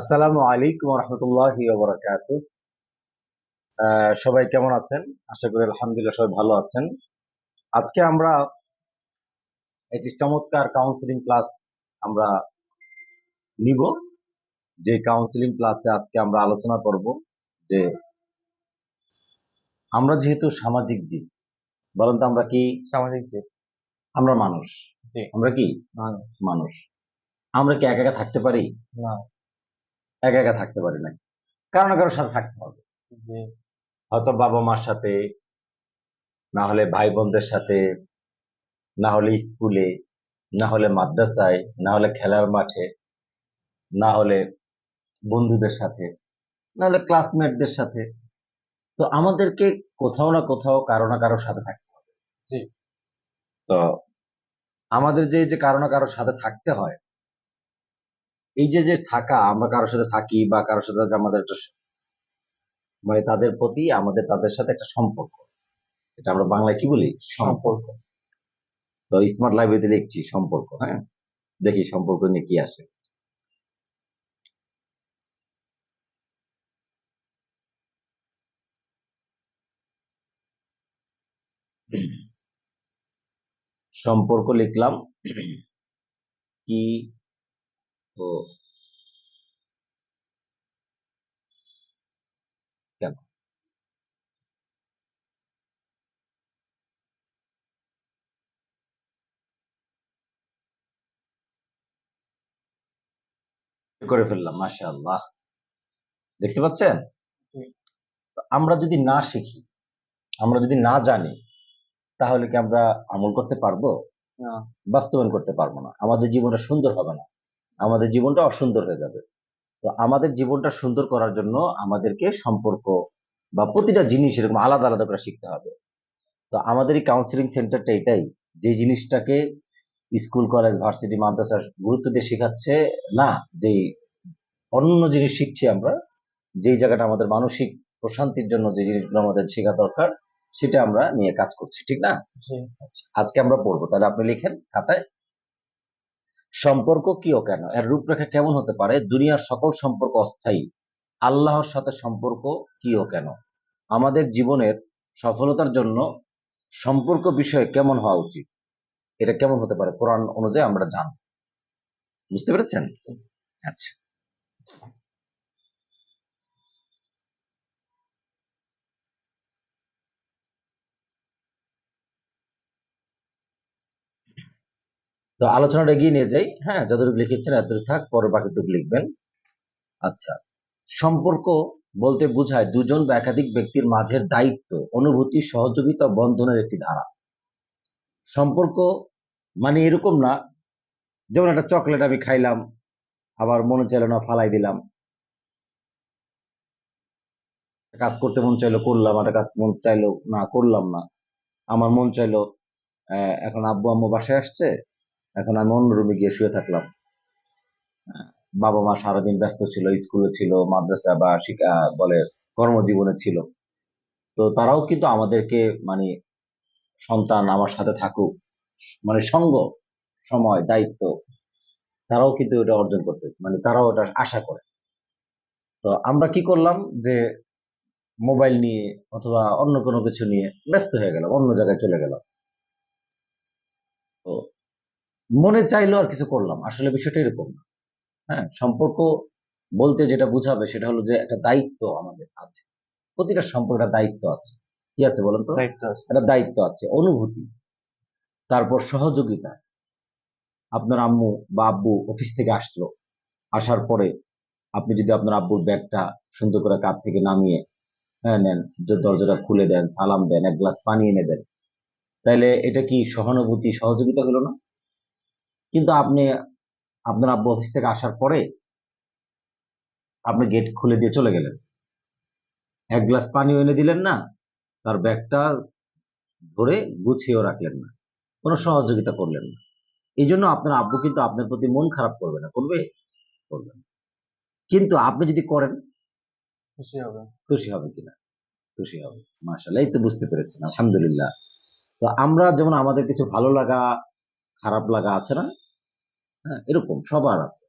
আসসালামু আলাইকুম রহমতুল্লাহ বরাকাত সবাই কেমন আছেন? আশা করি আলহামদুলিল্লাহ সবাই ভালো আছেন। আজকে আমরা একটি চমৎকার কাউন্সিলিং ক্লাস আমরা নিব। যে কাউন্সিলিং ক্লাসে আজকে আমরা আলোচনা করব যে আমরা যেহেতু সামাজিক জীব বলেন তো আমরা কি? সামাজিক জীব। আমরা মানুষ। আমরা কি? মানুষ। মানুষ। আমরা কি একা একা থাকতে পারি? না। একা একা থাকতে পারি না কারও না কারোর সাথে থাকতে হবে। হয়তো বাবা মার সাথে না হলে ভাই বোনদের সাথে না হলে স্কুলে না হলে মাদ্রাসায় না হলে খেলার মাঠে না হলে বন্ধুদের সাথে না হলে ক্লাসমেটদের সাথে। তো আমাদেরকে কোথাও না কোথাও কারও না কারোর সাথে থাকতে হবে। তো আমাদের যে যে কারও না কারোর সাথে থাকতে হয় এই যে যে থাকা, আমরা কারোর সাথে থাকি বা কারোর সাথে আমাদের একটা মানে তাদের প্রতি আমাদের, তাদের সাথে একটা সম্পর্ক। এটা আমরা বাংলায় কি বলি? সম্পর্ক। তো স্মার্ট লাইব্রেরিতে লিখছি সম্পর্ক হ্যাঁ? দেখি সম্পর্ক নিয়ে কি আসে। সম্পর্ক লিখলাম। কি করে ফেললাম মাশাআল্লাহ। দেখতে পাচ্ছেন? আমরা যদি না শিখি আমরা যদি না জানি তাহলে কি আমরা আমল করতে পারব? বাস্তবায়ন করতে পারব না। আমাদের জীবনটা সুন্দর হবে না। আমাদের জীবনটা অসুন্দর হয়ে যাবে। তো আমাদের জীবনটা সুন্দর করার জন্য আমাদেরকে সম্পর্ক বা প্রতিটা জিনিস এরকম আলাদা আলাদা করে শিখতে হবে। তো আমাদের এই কাউন্সিলিং সেন্টারটা এটাই। যে জিনিসটাকে স্কুল কলেজ ভার্সিটি মাদ্রাসার গুরুত্ব দিয়ে শেখাচ্ছে না যে অন্য জিনিস শিখছি আমরা যেই জায়গাটা আমাদের মানসিক প্রশান্তির জন্য যে জিনিসগুলো আমাদের শেখা দরকার সেটা আমরা নিয়ে কাজ করছি ঠিক না? আজকে আমরা পড়ব। তাহলে আপনি লিখেন খাতায়। সম্পর্ক কি ও কেন? এর রূপরেখা কেমন হতে পারে? দুনিয়ার সকল সম্পর্ক অস্থায়ী। আল্লাহর সাথে সম্পর্ক কি ও কেন? আমাদের জীবনের সফলতার জন্য সম্পর্ক বিষয়ে কেমন হওয়া উচিত? এটা কেমন হতে পারে? কোরআন অনুযায়ী আমরা জান বুঝতে পেরেছেন? আচ্ছা। তো আলোচনাটা এগিয়ে নিয়ে যাই। হ্যাঁ যতটুকু লিখেছেন এতটুকু থাক পরে বাকিটুকু লিখবেন। আচ্ছা সম্পর্ক বলতে বোঝায় দুজন বা একাধিক ব্যক্তির মাঝের দায়িত্ব, অনুভূতি, সহযোগিতা, বন্ধনের একটি ধারা। সম্পর্ক মানে এরকম না, যেমন একটা চকলেট আমি খাইলাম, আবার মনে চাইলো না ফালাই দিলাম। কাজ করতে মন চাইলো করলাম একটা কাজ মন চাইলো না করলাম না। আমার মন চাইলো এখন আব্বু, আম্মু বাসায় আসছে এখন আমি অন্য রুমে গিয়ে শুয়ে থাকলাম। বাবা মা সারাদিন ব্যস্ত ছিল স্কুলে ছিল, মাদ্রাসা বা শিক্ষা বলে কর্মজীবনে ছিল। তো তারাও কিন্তু আমাদেরকে মানে সন্তান আমার সাথে থাকুক মানে সঙ্গ, সময়, দায়িত্ব, তারাও কিন্তু এটা অর্জন করতে মানে তারাও এটা আশা করে। তো আমরা কি করলাম যে মোবাইল নিয়ে অথবা অন্য কোনো কিছু নিয়ে ব্যস্ত হয়ে গেলাম, অন্য জায়গায় চলে গেলাম। তো মনে চাইলো আর কিছু করলাম আসলে বিষয়টা এরকম না। হ্যাঁ সম্পর্ক বলতে যেটা বোঝাবে সেটা হলো যে একটা দায়িত্ব আমাদের আছে। প্রতিটা সম্পর্কের একটা দায়িত্ব আছে। কি আছে বলেন তো? দায়িত্ব আছে। একটা দায়িত্ব আছে অনুভূতি। তারপর সহযোগিতা। আপনার আম্মু বা আব্বু অফিস থেকে আসলো। আসার পরে আপনি যদি আপনার আব্বুর ব্যাগটা সুন্দর করে কাপ থেকে নামিয়ে হ্যাঁ নেন যে দরজাটা খুলে দেন সালাম দেন এক গ্লাস পানি এনে দেন তাহলে এটা কি সহানুভূতি সহযোগিতা হলো না? কিন্তু আপনি আপনার আব্বু অফিস থেকে আসার পরে আপনি গেট খুলে দিয়ে চলে গেলেন। এক গ্লাস পানি এনে দিলেন না তার ব্যাগটা ধরে গুছিয়েও রাখলেন না কোনো সহযোগিতা করলেন না। এই জন্য আপনার আব্বু কিন্তু আপনার প্রতি মন খারাপ করবে না করবে? করবে না। কিন্তু আপনি যদি করেন খুশি হবে খুশি হবে কিনা? খুশি হবে। মার্শাল্লাহ এই তো বুঝতে পেরেছেন আলহামদুলিল্লাহ। তো আমরা যেমন আমাদের কিছু ভালো লাগা খারাপ লাগা আছে না হ্যাঁ এরকম সবার আছে।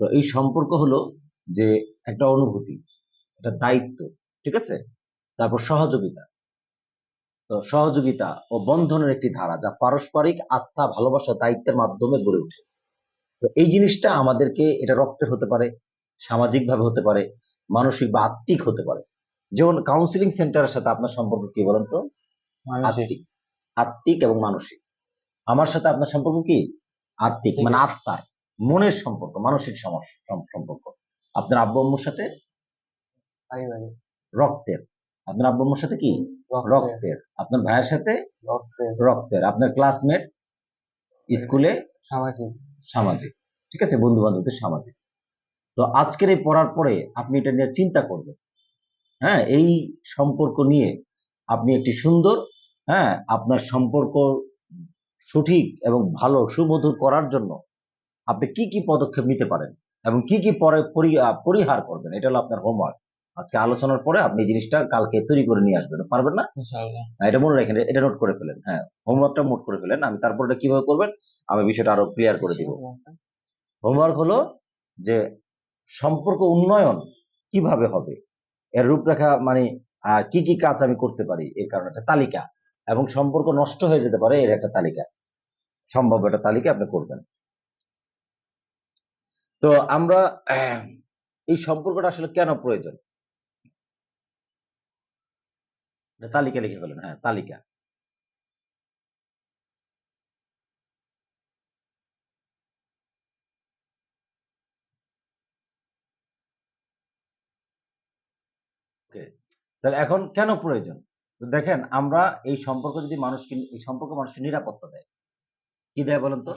তো এই সম্পর্ক হলো যে একটা অনুভূতি একটা দায়িত্ব ঠিক আছে? তারপর সহযোগিতা। তো সহযোগিতা ও বন্ধনের একটি ধারা যা পারস্পরিক আস্থা ভালোবাসা দায়িত্বের মাধ্যমে গড়ে ওঠে। তো এই জিনিসটা আমাদেরকে এটা রক্তের হতে পারে সামাজিক ভাবে হতে পারে মানসিক বা আত্মিক হতে পারে। যেমন কাউন্সিলিং সেন্টারের সাথে আপনার সম্পর্ক কি বলেন তো? আত্মিক। আত্মিক এবং মানসিক। আমার সাথে আপনার সম্পর্ক কি? আত্মিক মানে আত্মার মনের সম্পর্ক মানসিক সমস্যা সম্পর্ক। আপনার আব্বু আম্মুর সাথে? রক্তের। আপনার আব্বু আম্মুর সাথে কি? রক্তের। আপনার ভাইয়ের সাথে? রক্তের। রক্তের। আপনার ক্লাসমেট স্কুলে? সামাজিক। সামাজিক। ঠিক আছে বন্ধু বান্ধবদের সামাজিক। তো আজকের এই পড়ার পরে আপনি এটা নিয়ে চিন্তা করবেন। হ্যাঁ এই সম্পর্ক নিয়ে আপনি একটি সুন্দর হ্যাঁ আপনার সম্পর্ক সঠিক এবং ভালো সুমধুর করার জন্য আপনি কি কি পদক্ষেপ নিতে পারেন এবং কি কি পরে পরিহার করবেন? এটা হলো আপনার হোমওয়ার্ক আজকে আলোচনার পরে আপনি জিনিসটা কালকে তৈরি করে নিয়ে আসবেন। পারবেন না? হ্যাঁ, এটা মনে রাখেন এটা নোট করে ফেলেন। হ্যাঁ হোমওয়ার্কটা নোট করে ফেলেন। আমি তারপর এটা কীভাবে করবেন? আমি বিষয়টা আরও ক্লিয়ার করে দিব। হোমওয়ার্ক হলো যে সম্পর্ক উন্নয়ন কীভাবে হবে? এর রূপরেখা মানে কি কি কাজ আমি করতে পারি? এর কারণে একটা তালিকা এবং সম্পর্ক নষ্ট হয়ে যেতে পারে এর একটা তালিকা। সম্ভাব্য একটা তালিকা আপনি করবেন। তো আমরা এই সম্পর্কটা আসলে কেন প্রয়োজন? তালিকা লিখে ফেলেন হ্যাঁ তালিকা। তাহলে এখন কেন প্রয়োজন? দেখেন, আমরা এই সম্পর্ক যদি মানুষকে, এই সম্পর্ক মানুষকে নিরাপত্তা দেয় কি দেয় বলেন তো?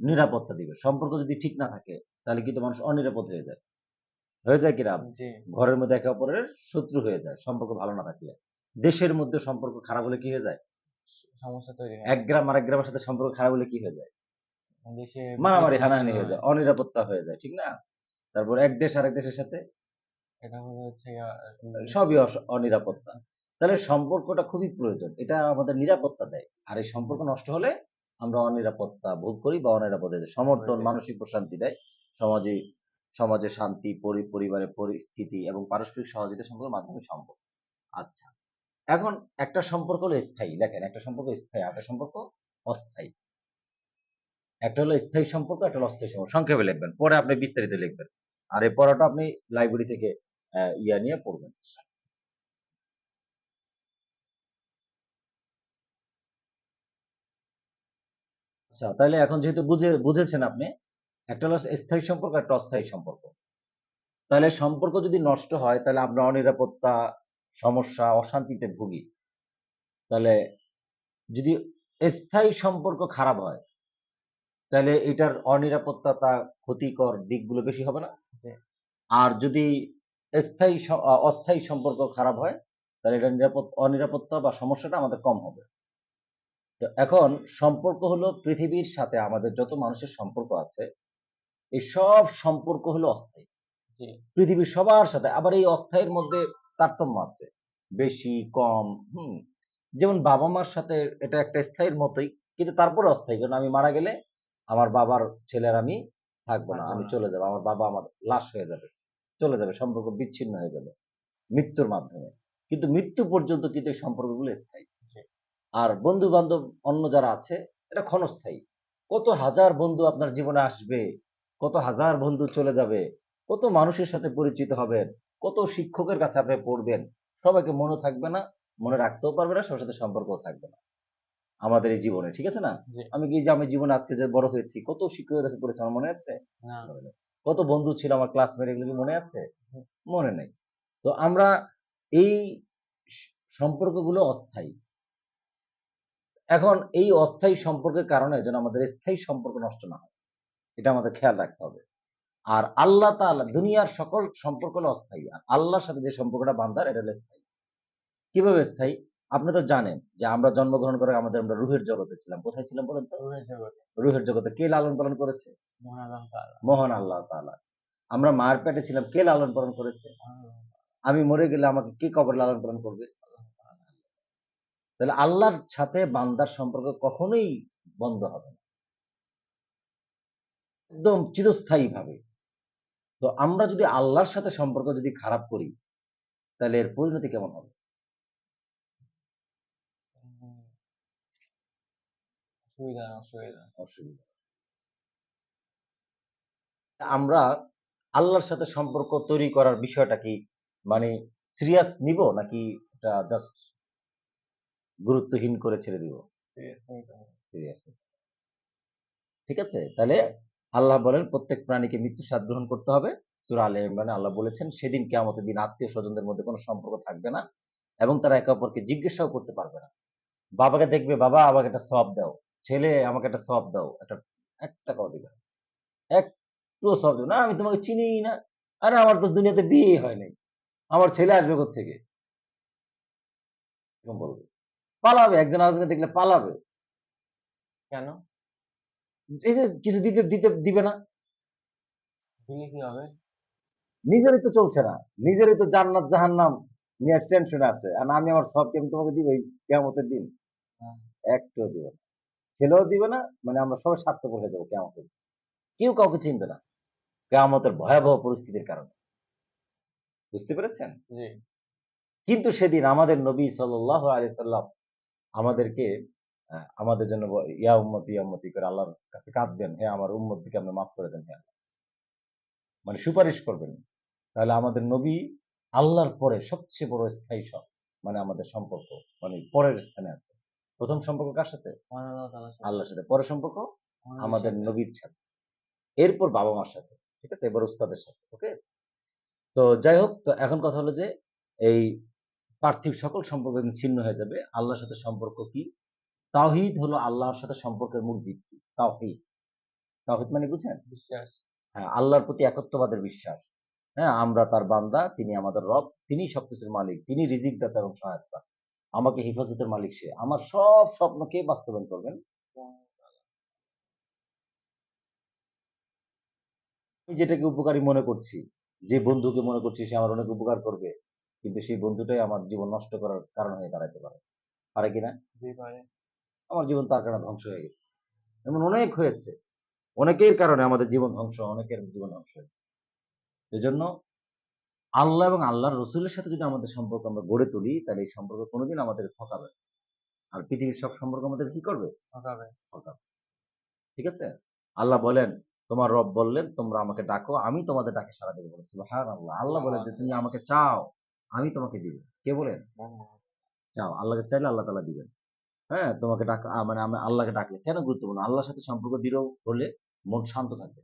নিরাপত্তা দিবে। সম্পর্ক যদি ঠিক না থাকে তাহলে কিন্তু মানুষ অনিরাপদ হয়ে যায়। হয়ে যায় জি। ঘরের মধ্যে একে অপরের শত্রু হয়ে যায় সম্পর্ক ভালো না থাকলে। দেশের মধ্যে সম্পর্ক খারাপ হলে কি হয়ে যায়? সমস্যা তৈরি এক গ্রাম আরেক গ্রামের সাথে সম্পর্ক খারাপ হলে কি হয়ে যায়? দেশে মারামারি হানাহানি হয়ে যায় অনিরাপত্তা হয়ে যায় ঠিক না? তারপর এক দেশ আরেক দেশের সাথে সবই অনিরাপত্তা। তাহলে সম্পর্কটা খুবই প্রয়োজন। এটা আমাদের নিরাপত্তা দেয়। আর এই সম্পর্ক নষ্ট হলে আমরা অনিরাপত্তা ভোগ করি বা অনিরাপদ সমর্থন মানসিক প্রশান্তি দেয়। সমাজে সমাজে শান্তি পরি পরিবারের পরিস্থিতি এবং পারস্পরিক সহযোগিতা সম্পর্কের মাধ্যমে সম্ভব। আচ্ছা এখন একটা সম্পর্ক হলো স্থায়ী। দেখেন একটা সম্পর্ক স্থায়ী একটা সম্পর্ক অস্থায়ী। একটা হলো স্থায়ী সম্পর্ক একটা হলো অস্থায়ী সম্পর্ক। সংক্ষেপে লিখবেন পরে আপনি বিস্তারিত লিখবেন। আর এই পড়াটা আপনি লাইব্রেরি থেকে আহ, ইয়া নিয়ে পড়বেন। আচ্ছা তাহলে এখন যেহেতু বুঝে, বুঝেছেন আপনি, একটা হলো স্থায়ী সম্পর্ক একটা অস্থায়ী সম্পর্ক। তাহলে সম্পর্ক যদি নষ্ট হয় তাহলে আমরা অনিরাপত্তা, সমস্যা, অশান্তিতে ভুগি। তাহলে যদি স্থায়ী সম্পর্ক খারাপ হয় তাহলে এটার অনিরাপত্তা তা ক্ষতিকর দিকগুলো বেশি হবে না? আর যদি স্থায়ী অস্থায়ী সম্পর্ক খারাপ হয় তাহলে এটা নিরাপদ, অনিরাপত্তা বা সমস্যাটা আমাদের কম হবে। তো এখন সম্পর্ক হলো পৃথিবীর সাথে আমাদের যত মানুষের সম্পর্ক আছে এই সব সম্পর্ক হলো অস্থায়ী। পৃথিবীর সবার সাথে আবার এই অস্থায়ীর মধ্যে তারতম্য আছে বেশি কম হুম। যেমন বাবা মার সাথে এটা একটা স্থায়ীর মতোই কিন্তু তারপরে অস্থায়ী কারণ আমি মারা গেলে আমার বাবার ছেলের আমি থাকব না আমি চলে যাব আমার বাবা আমার লাশ হয়ে যাবে চলে যাবে সম্পর্ক বিচ্ছিন্ন হয়ে যাবে মৃত্যুর মাধ্যমে। কিন্তু মৃত্যু পর্যন্ত কিন্তু এই সম্পর্কগুলো স্থায়ী। আর বন্ধু বান্ধব অন্য যারা আছে এটা ক্ষণস্থায়ী। কত হাজার বন্ধু আপনার জীবনে আসবে কত হাজার বন্ধু চলে যাবে কত মানুষের সাথে পরিচিত হবেন কত শিক্ষকের কাছে আপনি পড়বেন সবাইকে মনে থাকবে না মনে রাখতেও পারবে না সবার সাথে সম্পর্কও থাকবে না। আমাদের এই জীবনে ঠিক আছে না? আমি কি যে আমি জীবনে আজকে যে বড় হয়েছি কত শিক্ষকের কাছে পড়েছি আমার মনে আছে? কত বন্ধু ছিল আমার ক্লাসমেট এগুলো কি মনে আছে? মনে নেই। তো আমরা এই সম্পর্কগুলো অস্থায়ী। এখন এই অস্থায়ী সম্পর্কের কারণে যেন আমাদের স্থায়ী সম্পর্ক নষ্ট না হয়। এটা আমাদের খেয়াল রাখতে হবে। আর আল্লাহ তাআলা দুনিয়ার সকল সম্পর্ক হলো অস্থায়ী। আর আল্লাহর সাথে যে সম্পর্কটা বান্দার এটা হলো স্থায়ী। কীভাবে স্থায়ী? আপনি তো জানেন যে আমরা জন্মগ্রহণ করে আমাদের আমরা রুহের জগতে ছিলাম। কোথায় ছিলাম বলেন তো? রুহের জগতে। কে লালন পালন করেছে? মোহন আল্লাহ তাআলা। আমরা মায়ের পেটে ছিলাম। কে লালন পালন করেছে? আমি মরে গেলে আমাকে কে কবর লালন পালন করবে? তাহলে আল্লাহর সাথে বান্দার সম্পর্ক কখনোই বন্ধ হবে না। একদম চিরস্থায়ী ভাবে তো আমরা যদি আল্লাহর সাথে সম্পর্ক যদি খারাপ করি তাহলে এর পরিণতি কেমন হবে? অসুবিধা আমরা আল্লাহর সাথে সম্পর্ক তৈরি করার বিষয়টা কি মানে সিরিয়াস নিব নাকি এটা জাস্ট গুরুত্বহীন করে ছেড়ে দিব। সিরিয়াস ঠিক আছে? তাহলে আল্লাহ বলেন প্রত্যেক প্রাণীকে মৃত্যু স্বাদ গ্রহণ করতে হবে। সুরা আলে ইমরানে আল্লাহ বলেছেন সেদিন কেমতের দিন আত্মীয় স্বজনদের মধ্যে কোনো সম্পর্ক থাকবে না এবং তারা একে অপরকে জিজ্ঞাসাও করতে পারবে না। বাবাকে দেখবে বাবা আমাকে একটা সব দাও। ছেলে আমাকে একটা সব দাও। একটা এক টাকাও দিবে। একটু সব দেবে না আমি তোমাকে চিনি না। আরে আমার তো দুনিয়াতে বিয়ে হয় নাই। আমার ছেলে আসবে থেকে এরকম বলবে। পালাবে একজন আরেকজনকে দেখলে পালাবে। কেন? এই যে কিছু দিতে দিতে দিবে না। দিলে কি হবে? নিজেরই তো চলছে না। নিজেরই তো জান্নাত জাহান্নাম নিয়ে টেনশন আছে। আর আমি আমার সব আমি তোমাকে দিবই কেমতের দিন। হ্যাঁ। একটাও দিবে না। ছেলেও দিবে না মানে আমরা সবাই স্বার্থপর হয়ে যাব কেমতের দিন। কেউ কাউকে চিনবে না কেমতের ভয়াবহ পরিস্থিতির কারণে। বুঝতে পেরেছেন? কিন্তু সেদিন আমাদের নবী সাল্লাহ আলি সাল্লাম আমাদেরকে আমাদের জন্য ইয়া উম্মতি ইয়া উম্মতি করে আল্লাহর কাছে কাঁদবেন হে আমার উম্মতিকে আপনি মাফ করে দেন হে আল্লাহ। মানে সুপারিশ করবেন। তাহলে আমাদের নবী আল্লাহর পরে সবচেয়ে বড় স্থায়ী সব মানে আমাদের সম্পর্ক মানে পরের স্থানে আছে। প্রথম সম্পর্ক কার সাথে। আল্লাহর সাথে। পরের সম্পর্ক? আমাদের নবীর সাথে। এরপর বাবা মার সাথে ঠিক আছে? এবার উস্তাদের সাথে ওকে? তো যাই হোক তো এখন কথা হলো যে এই পার্থিব সকল সম্পর্ক ছিন্ন হয়ে যাবে। আল্লাহর সাথে সম্পর্ক কি? তাওহিদ হলো আল্লাহর সাথে সম্পর্কের মূল ভিত্তি। তাওহিদ। তাওহিদ মানে বুঝেন বিশ্বাস। হ্যাঁ আল্লাহর প্রতি একত্ববাদের বিশ্বাস। হ্যাঁ আমরা তার বান্দা তিনি আমাদের রব তিনি সবকিছুর মালিক তিনি রিজিক দাতা এবং সহায়তা। আমাকে হেফাজতের মালিক সে। আমার সব স্বপ্নকে বাস্তবায়ন করবেন? আমি যেটাকে উপকারী মনে করছি যে বন্ধুকে মনে করছি সে আমার অনেক উপকার করবে। কিন্তু সেই বন্ধুটাই আমার জীবন নষ্ট করার কারণ হয়ে দাঁড়াতে পারে। পারে কিনা? আমার জীবন তার কারণে ধ্বংস হয়ে গেছে। এমন অনেক হয়েছে। অনেকের কারণে আমাদের জীবন ধ্বংস অনেকের জীবন ধ্বংস হয়েছে। এই জন্য আল্লাহ এবং আল্লাহর রসুলের সাথে যদি আমাদের সম্পর্ক আমরা গড়ে তুলি তাহলে এই সম্পর্ক কোনোদিন আমাদের ঠকাবে না। আর পৃথিবীর সব সম্পর্ক আমাদের কি করবে? ঠকাবে। ঠকাবে। ঠিক আছে? আল্লাহ বলেন তোমার রব বললেন তোমরা আমাকে ডাকো আমি তোমাদের ডাকে সারা দেবো বলে। সুবহান আল্লাহ আল্লাহ বলেন যে তুমি আমাকে চাও। আমি তোমাকে দিব। কে বলেন? চাও আল্লাহকে চাইলে আল্লাহ তালা দিবেন। হ্যাঁ তোমাকে ডাকা মানে আমি আল্লাহকে ডাকলে কেন গুরুত্বপূর্ণ? আল্লাহর সাথে সম্পর্ক দৃঢ় হলে মন শান্ত থাকবে।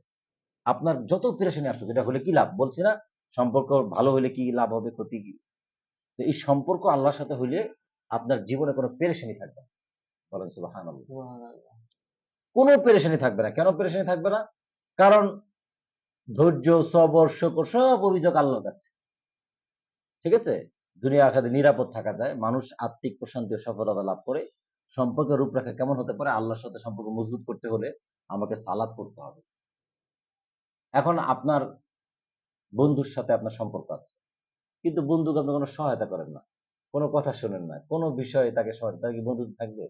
আপনার যত পেরেশানি আসুক এটা হলে কি লাভ? বলছি না সম্পর্ক ভালো হলে কি লাভ হবে ক্ষতি কি? তো এই সম্পর্ক আল্লাহর সাথে হইলে আপনার জীবনে কোনো পেরেশানি থাকবে না। বলেন সুবাহান কোনো পেরেশানি থাকবে না। কেন পেরেশানি থাকবে না? কারণ ধৈর্য সবর শকর সব অভিযোগ আল্লাহর কাছে। ঠিক আছে? দুনিয়া আখাতে নিরাপদ থাকা যায়। মানুষ আত্মিক প্রশান্তি ও সফলতা লাভ করে। সম্পর্কের রূপরেখা কেমন হতে পারে? আল্লাহর সাথে সম্পর্ক মজবুত করতে হলে আমাকে সালাদ করতে হবে। এখন আপনার বন্ধুর সাথে আপনার সম্পর্ক আছে। কিন্তু বন্ধুকে আপনি কোনো সহায়তা করেন না। কোনো কথা শোনেন না। কোনো বিষয়ে তাকে সহায়তা কি বন্ধু থাকবে?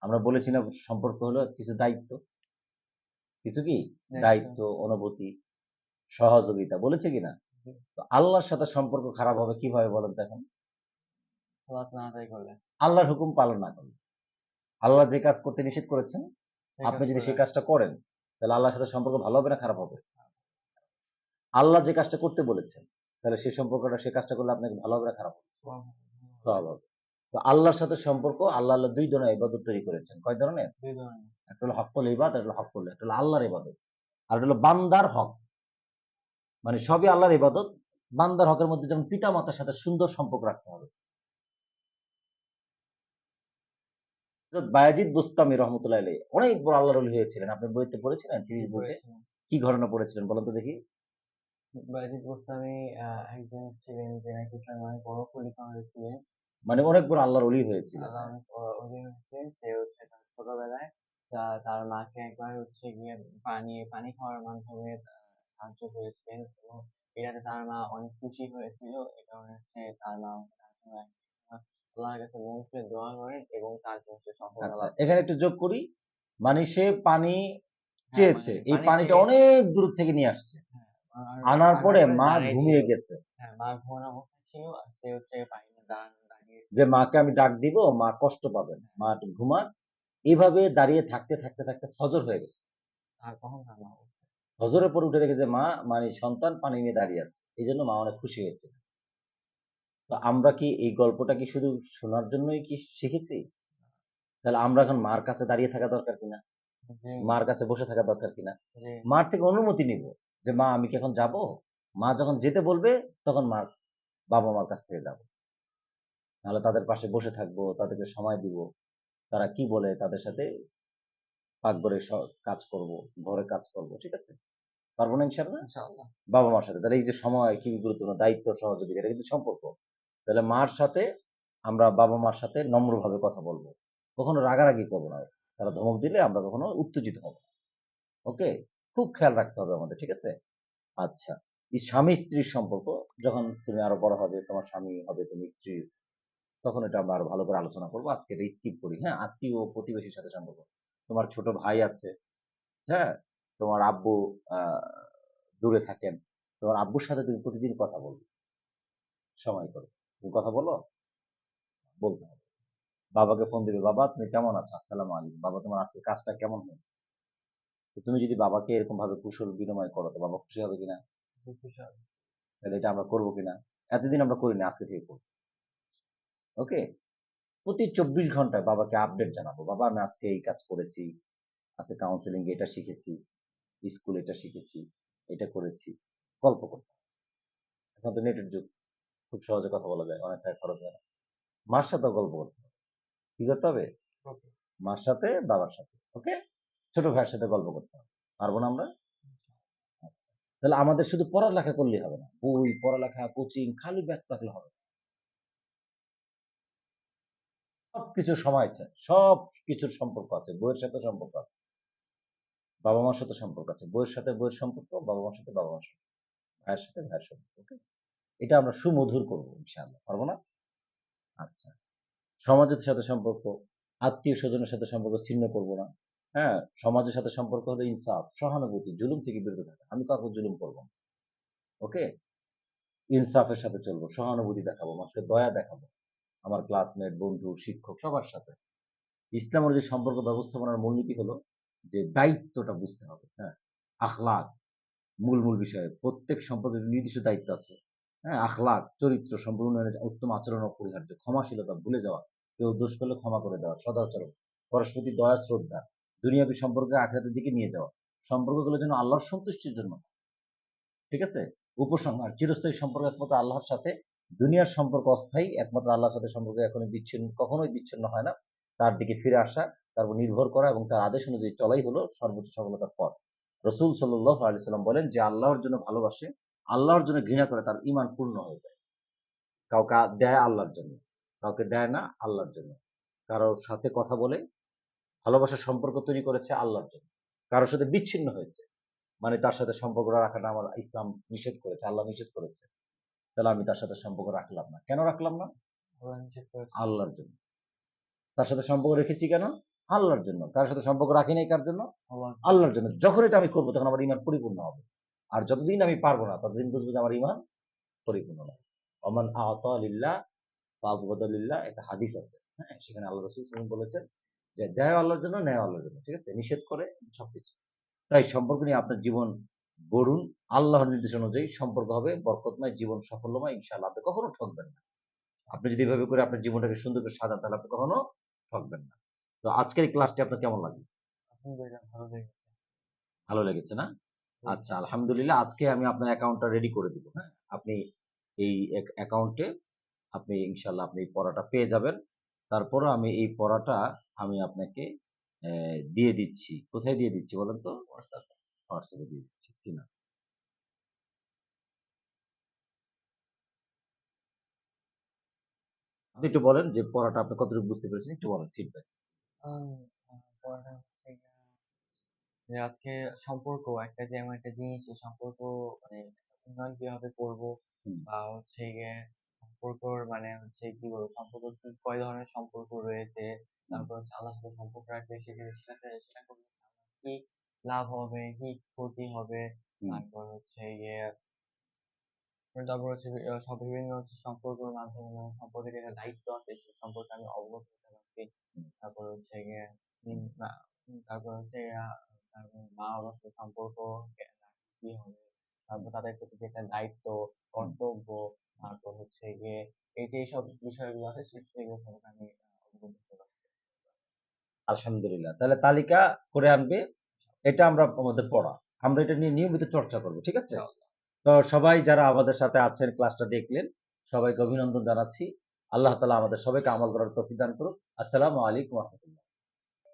আমরা বলেছি না সম্পর্ক হলো কিছু দায়িত্ব। কিছু কি? দায়িত্ব অনুভূতি সহযোগিতা। বলেছে কিনা। তো আল্লাহর সাথে সম্পর্ক খারাপ হবে কীভাবে বলেন তো এখন? সালাত না আদায় করলে আল্লাহর হুকুম পালন না করলে। আল্লাহ যে কাজ করতে নিষেধ করেছেন আপনি যদি সেই কাজটা করেন তাহলে আল্লাহর সাথে সম্পর্ক ভালো হবে না খারাপ হবে? আল্লাহ যে কাজটা করতে বলেছেন তাহলে সেই সম্পর্কটা সেই কাজটা করলে আপনাকে ভালো হবে না খারাপ হবে? হবে। তো আল্লাহর সাথে সম্পর্ক আল্লাহ আল্লাহ দুই ধরনের ইবাদত তৈরি করেছেন। কয় ধরনের। একটা হলো হকল ইবাদ একটা হলো হকল একটা হলো আল্লাহর ইবাদত। আর হলো বান্দার হক। মানে সবই আল্লাহর ইবাদত। বান্দার হকের মধ্যে যেমন পিতা মাতার সাথে সুন্দর সম্পর্ক রাখতে হবে। বায়াজিদ বুস্তামি রহমতুল্লাহ আলাইহি অনেক বড় আল্লাহর ওলি হয়েছিলেন। আপনি বইতে পড়েছিলেন? তিরিশ বইতে? কি ঘটনা পড়েছিলেন বলেন তো দেখি। বায়েজিদ বোস্তামি একজন ছিলেন যে নাকি ইসলামে অনেক বড় খলিফা হয়েছিলেন মানে অনেক বড় আল্লাহর ওলি হয়েছিল আল্লাহ অনেক সে হচ্ছে ছোটবেলায় তার মাকে একবার হচ্ছে গিয়ে পানি পানি খাওয়ার মাধ্যমে সাহায্য করেছিলেন এবং এটাতে তার মা অনেক খুশি হয়েছিল। এ কারণে হচ্ছে তার মা আল্লাহর কাছে মন খুলে দোয়া করেন এবং তার হচ্ছে সফলতা আচ্ছা এখানে একটু যোগ করি। মানে সে পানি হ্যাঁ, চেয়েছে। মানে এই পানিটা অনেক দূর থেকে নিয়ে আসছে। আনার পরে মা ঘুমিয়ে গেছে। হ্যাঁ মা ঘুমানো অবস্থায় ছিল আর সে হচ্ছে দাঁড় যে মাকে আমি ডাক দিব মা কষ্ট পাবেন মা ঘুমাক। এইভাবে দাঁড়িয়ে থাকতে থাকতে থাকতে ফজর হয়ে গেছে। আর কখন হবে পর উঠে দেখে যে মা মানে সন্তান পানি নিয়ে দাঁড়িয়ে আছে। এই জন্য মা অনেক খুশি হয়েছে। তো আমরা কি এই গল্পটা কি শুধু শোনার জন্যই কি শিখেছি? তাহলে আমরা এখন মার কাছে দাঁড়িয়ে থাকা দরকার কিনা? মার কাছে বসে থাকা দরকার কিনা? মার থেকে অনুমতি নিব যে মা আমি কি এখন যাব? মা যখন যেতে বলবে তখন মার বাবা মার কাছ থেকে যাব। নাহলে তাদের পাশে বসে থাকব তাদেরকে সময় দিব। তারা কি বলে? তাদের সাথে পাকঘরে কাজ করব ঘরে কাজ করব ঠিক আছে? পারব না ইনশাল্লাহ বাবা মার সাথে। তাহলে এই যে সময় কি গুরুত্বপূর্ণ? দায়িত্ব সহযোগিতা এটা কিন্তু সম্পর্ক। তাহলে মার সাথে আমরা বাবা মার সাথে নম্রভাবে কথা বলব। কখনো রাগারাগি করব না। তারা ধমক দিলে আমরা কখনো উত্তেজিত হব না। ওকে? খুব খেয়াল রাখতে হবে আমাদের ঠিক আছে? আচ্ছা। এই স্বামী স্ত্রীর সম্পর্ক যখন তুমি আরও বড় হবে তোমার স্বামী হবে তুমি স্ত্রী তখন এটা আমরা আরও ভালো করে আলোচনা করব। আজকে এটা স্কিপ করি। হ্যাঁ আত্মীয় ও প্রতিবেশীর সাথে সম্পর্ক। তোমার ছোট ভাই আছে। হ্যাঁ? তোমার আব্বু দূরে থাকেন। তোমার আব্বুর সাথে তুমি প্রতিদিন কথা বলবে। সময় করে। তুমি কথা বলো বলতে হবে। বাবাকে ফোন দিবে বাবা তুমি কেমন আছো? আসসালাম আলাইকুম। বাবা তোমার আজকে কাজটা কেমন হয়েছে? তুমি যদি বাবাকে এরকম ভাবে কুশল বিনিময় করো তো বাবা খুশি হবে কিনা? খুশি হবে। তাহলে এটা আমরা করব কিনা? এতদিন আমরা করিনি আজকে থেকে করব। ওকে? প্রতি চব্বিশ ঘন্টায় বাবাকে আপডেট জানাব। বাবা আমি আজকে এই কাজ করেছি। আজকে কাউন্সিলিং এটা শিখেছি। স্কুল এটা শিখেছি এটা করেছি গল্প করতে এখন তো নেটের যুগ খুব সহজে কথা বলা যায় অনেক টাকা খরচ হয় না। মার সাথেও গল্প করতে হবে। কি করতে হবে? মার সাথে বাবার সাথে ওকে? ছোট ভাইয়ের সাথে গল্প করতে হবে। পারব না আমরা? আচ্ছা। তাহলে আমাদের শুধু পড়ালেখা করলেই হবে না। বই পড়ালেখা কোচিং খালি ব্যস্ত থাকলে হবে না। সব কিছুর সময় চাই সব কিছুর সম্পর্ক আছে বইয়ের সাথে সম্পর্ক আছে। বাবা মার সাথে সম্পর্ক আছে। বইয়ের সাথে বইয়ের সম্পর্ক বাবা মার সাথে বাবা মার সম্পর্ক, ভাইয়ের সাথে ভাইয়ের সম্পর্ক ওকে এটা আমরা সুমধুর করব ইনশাআল্লাহ, পারব না? আচ্ছা সমাজের সাথে সম্পর্ক, আত্মীয় স্বজনের সাথে সম্পর্ক ছিন্ন করব না হ্যাঁ? সমাজের সাথে সম্পর্ক হলো ইনসাফ, সহানুভূতি, জুলুম থেকে বিরত থাকা, আমি কাউকে জুলুম করব না ওকে ইনসাফের সাথে চলবো, সহানুভূতি দেখাবো, মানুষকে দয়া দেখাবো, আমার ক্লাসমেট বন্ধু, শিক্ষক, সবার সাথে। ইসলাম অনুযায়ী সম্পর্ক ব্যবস্থাপনার মূলনীতি হলো যে দায়িত্বটা বুঝতে হবে হ্যাঁ? আখলাক, মূল মূল বিষয়। প্রত্যেক সম্পর্কের নির্দিষ্ট দায়িত্ব আছে হ্যাঁ? আখলাক, চরিত্র সম্পূর্ণ উত্তম আচরণ অপরিহার্য ক্ষমাশীলতা ভুলে যাওয়া, কেউ দোষ করলে ক্ষমা করে দেওয়া, সদাচরণ, পরস্পতি দয়া, শ্রদ্ধা, দুনিয়াবী সম্পর্কে আখেরাতের দিকে নিয়ে যাওয়া। সম্পর্কগুলো যেন আল্লাহর সন্তুষ্টির জন্য। ঠিক আছে? উপসংহার চিরস্থায়ী সম্পর্ক একমাত্র আল্লাহর সাথে, দুনিয়ার সম্পর্ক অস্থায়ী, একমাত্র আল্লাহর সাথে সম্পর্ক এখনই বিচ্ছিন্ন, কখনোই বিচ্ছিন্ন হয় না। তার দিকে ফিরে আসা তার উপর নির্ভর করা এবং তার আদেশ অনুযায়ী চলাই হলো সর্বোচ্চ সফলতার পথ। রসুল সাল্লাহ আলিয়াল্লাম বলেন যে আল্লাহর জন্য ভালোবাসে আল্লাহর জন্য ঘৃণা করে তার ইমান পূর্ণ হয়ে যায়। কাউকে দেয় আল্লাহর জন্য কাউকে দেয় না আল্লাহর জন্য। কারোর সাথে কথা বলে ভালোবাসার সম্পর্ক তৈরি করেছে আল্লাহর জন্য। কারোর সাথে বিচ্ছিন্ন হয়েছে মানে তার সাথে সম্পর্ক রাখাটা আমার ইসলাম নিষেধ করেছে আল্লাহ নিষেধ করেছে। তাহলে আমি তার সাথে সম্পর্ক রাখলাম না। কেন রাখলাম না? আল্লাহর জন্য। তার সাথে সম্পর্ক রেখেছি কেন? আল্লাহর জন্য। কার সাথে সম্পর্ক রাখি নাই কার জন্য? আল্লাহর জন্য। যখন এটা আমি করব তখন আমার ইমান পরিপূর্ণ হবে। আর যতদিন আমি পারব না ততদিন বুঝব যে আমার ইমান পরিপূর্ণ নয়। অমান আহতালিল্লাহ বাবুবদলিল্লাহ একটা হাদিস আছে হ্যাঁ? সেখানে আল্লাহ রসুল সাল্লাম বলেছেন যে দেয় আল্লাহর জন্য ন্যায় আল্লাহর জন্য ঠিক আছে? নিষেধ করে সবকিছু। তাই সম্পর্ক নিয়ে আপনার জীবন গড়ুন। আল্লাহর নির্দেশ অনুযায়ী সম্পর্ক হবে বরকতময় জীবন সাফল্যময় ইনশাআল্লাহ। আপনি কখনো ঠকবেন না। আপনি যদি এভাবে করে আপনার জীবনটাকে সুন্দর করে সাজান তাহলে আপনি কখনো ঠকবেন না। তো আজকের ক্লাসটি আপনার কেমন লাগল? আলহামদুলিল্লাহ ভালো লেগেছে। না? আচ্ছা আলহামদুলিল্লাহ আজকে আমি আপনার অ্যাকাউন্টটা রেডি করে দিব হ্যাঁ? আপনি এই অ্যাকাউন্টে আপনি ইনশাল্লাহ আপনি এই পড়াটা পেয়ে যাবেন। তারপরে আমি এই পড়াটা আমি আপনাকে দিয়ে দিচ্ছি। কোথায় দিয়ে দিচ্ছি বলেন তো? হোয়াটসঅ্যাপে হোয়াটসঅ্যাপে দিয়ে দিচ্ছি সিনা। আপনি একটু বলেন যে পড়াটা আপনি কতটুকু বুঝতে পেরেছেন? একটু বলেন ফিডব্যাক আম, আহ, পড়াটা হচ্ছে গিয়ে যে আজকে সম্পর্ক একটা যে এমন একটা জিনিস এই সম্পর্ক মানে উন্নয়ন কীভাবে করব হুম। বা হচ্ছে গিয়ে সম্পর্কর মানে হচ্ছে কি বলব সম্পর্ক কি কয় ধরনের সম্পর্ক রয়েছে তারপর হচ্ছে আল্লাহর সাথে সম্পর্ক রাখলে সেটা সেটাতে সেটা করলে আমার কি লাভ হবে কি ক্ষতি হবে হুম। তারপর হচ্ছে গিয়ে তারপর হচ্ছে সব বিভিন্ন হচ্ছে সম্পর্কের মাধ্যমে মানে সম্পর্কের একটা দায়িত্ব আছে সেই সম্পর্কে আমি অবগত হতে পারছি। তারপর হচ্ছে গিয়ে তারপর হচ্ছে মা বাবার সম্পর্ক কি হবে? তারপর তাদের প্রতি যে একটা দায়িত্ব কর্তব্য তারপর হচ্ছে গিয়ে এই যে এইসব বিষয়গুলো আছে সেগুলো সম্পর্কে আমি অবগত হতে পারছি। আলহামদুলিল্লাহ। তাহলে তালিকা করে আনবে এটা আমরা আমাদের পড়া। আমরা এটা নিয়ে নিয়মিত চর্চা করব ঠিক আছে? তো সবাই যারা আমাদের সাথে আছেন ক্লাসটা দেখলেন, সবাইকে অভিনন্দন জানাচ্ছি। আল্লাহ তালা আমাদের সবাইকে আমল করার তফিদান করুক। আসসালামু আলাইকুম রহমতুল্লাহ।